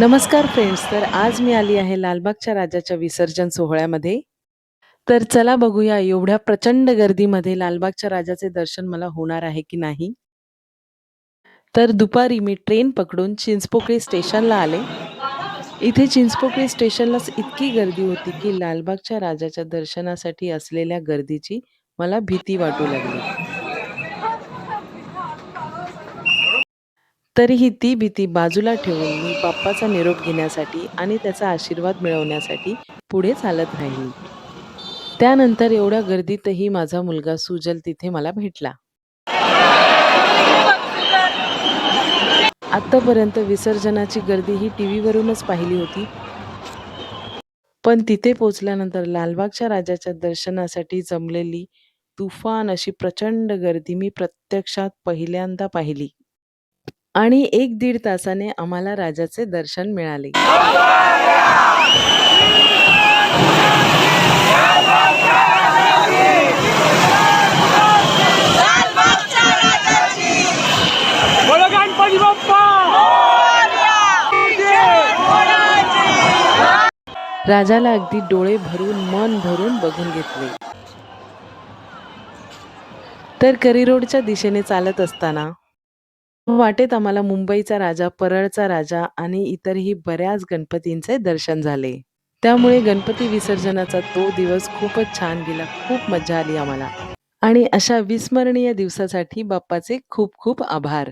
नमस्कार फ्रेंड्स तर आज मी आली आहे लालबागच्या राजाच्या विसर्जन सोहळ्यामध्ये. तर चला बघूया एवढ्या प्रचंड गर्दीमध्ये लालबागच्या राजाचे दर्शन मला होणार आहे की नाही. तर दुपारी मी ट्रेन पकडून चिंचपोकळी स्टेशनला आले. इथे चिंचपोकळी स्टेशनलाच इतकी गर्दी होती की लालबागच्या राजाच्या दर्शनासाठी असलेल्या गर्दीची मला भीती वाटू लागली. तरीही ती भीती बाजूला ठेवून मी बाप्पाचा निरोप घेण्यासाठी आणि त्याचा आशीर्वाद मिळवण्यासाठी पुढे चालत राहिली त्यानंतर एवढ्या गर्दीतही माझा मुलगा सुजल तिथे मला भेटला. आत्तापर्यंत विसर्जनाची गर्दी ही टी व्हीवरूनच पाहिली होती. पण तिथे पोचल्यानंतर लालबागच्या राजाच्या दर्शनासाठी जमलेली तुफान अशी प्रचंड गर्दी मी प्रत्यक्षात पहिल्यांदा पाहिली. आणि एक दीड तासाने आम्हाला राजाचे दर्शन मिळाले. राजाला अगदी डोळे भरून मन भरून बघून घेतले. तर करी रोडच्या दिशेने चालत असताना वाटेत आम्हाला मुंबईचा राजा परळचा राजा आणि इतरही बऱ्याच गणपतींचे दर्शन झाले. त्यामुळे गणपती विसर्जनाचा तो दिवस खूपच छान गेला खूप मजा आली आम्हाला. आणि अशा विस्मरणीय दिवसासाठी बाप्पाचे खूप खूप आभार.